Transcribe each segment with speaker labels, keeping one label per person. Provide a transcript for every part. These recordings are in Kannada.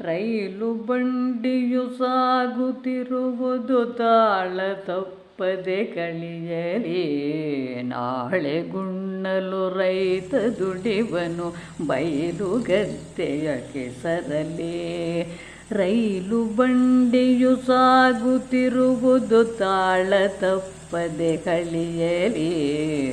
Speaker 1: ರೈಲು ಬಂಡಿಯು ಸಾಗುತ್ತಿರುವುದು ತಾಳ ತಪ್ಪದೆ ಕಳಿಯಲಿ ನಾಳೆ ಗುಣ್ಣಲು ರೈತ ದುಡಿವನು ಬಯಲು ಗದ್ದೆಯ ಕೆಸರಲಿ. ರೈಲು ಬಂಡಿಯು ಸಾಗುತ್ತಿರುವುದು ತಾಳ ತಪ್ಪದೆ ಕಳಿಯಲಿ,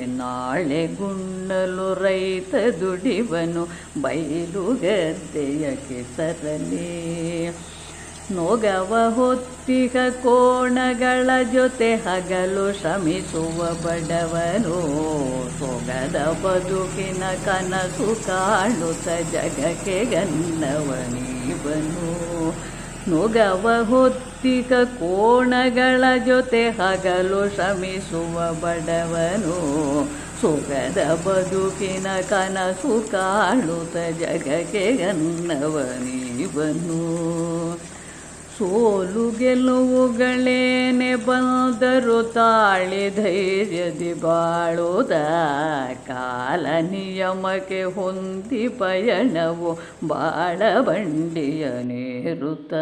Speaker 1: ನಾಳೆ ಗುಣ್ಣಲು ರೈತ ದುಡಿವನು ಬಯಲು ಗದ್ದೆಯ ಕೆಸರಲಿ. ನೋಗವ ಹೊತ್ತಿಗ ಕೋಣಗಳ ಜೊತೆ ಹಗಲು ಶ್ರಮಿಸುವ ಬಡವನು. ಸೊಗದ ಬದುಕಿನ ಕನಸು ಕಾಣುತ್ತ ಜಗಕ್ಕೆ ಗನ್ನವನೀವನು ನೊಗವ ಹೊತ್ತಿಗ ಕೋಣಗಳ ಜೊತೆ ಹಗಲು ಶ್ರಮಿಸುವ ಬಡವನು. ಸೊಗದ ಬದುಕಿನ ಕನಸು ಕಾಣುತ್ತ ಜಗಕ್ಕೆ ಗನ್ನವನೀವನು ಸೋಲು ಗೆಲುವುಗಳೇನೆ ಬಂದರು ತಾಳಿ ಧೈರ್ಯದಿ ಬಾಳುದ. ಕಾಲ ನಿಯಮಕ್ಕೆ ಹೊಂದಿ ಪಯಣವು ಬಾಳ ಬಂಡಿಯ ನೇರುತ್ತ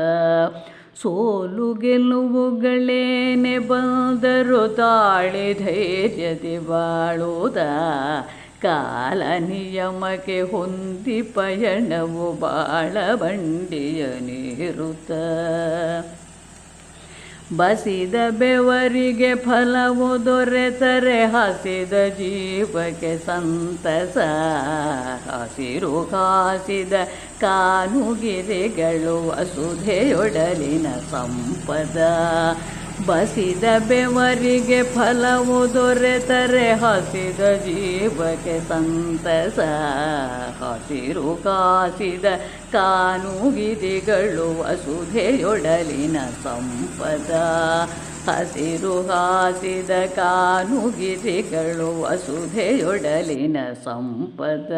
Speaker 1: ಸೋಲು ಗೆಲುವುಗಳೇನೆ ಬಂದರು ತಾಳಿ ಧೈರ್ಯದಿ ಬಾಳುದ. ಕಾಲ ನಿಯಮಕ್ಕೆ ಹೊಂದಿ ಪಯಣವು ಬಾಳ ಬಂಡಿಯ ನೀರುತ. ಬಸಿದ ಬೆವರಿಗೆ ಫಲವು ದೊರೆತರೆ, ಹಸಿದ ಜೀವಕ್ಕೆ ಸಂತಸ, ಹಸಿರು ಕಾಸಿದ ಕಾನುಗಿರಿಗಳು, ವಸುಧೆಯೊಡಲಿನ ಸಂಪದ. ಬಸಿದ ಬೆವರಿಗೆ ಫಲವು ದೊರೆತರೆ, ಹಸಿದ ಜೀವಕ್ಕೆ ಸಂತಸ. ಹಸಿರು ಕಾಸಿದ ಕಾನುಗಿದಿಗಳು ವಸುಧೆಯೊಡಲಿನ ಸಂಪದ. ಹಸಿರು ಹಾಸಿದ ಕಾನುಗಿರಿಗಳು ವಸುಧೆಯೊಡಲಿನ ಸಂಪದ.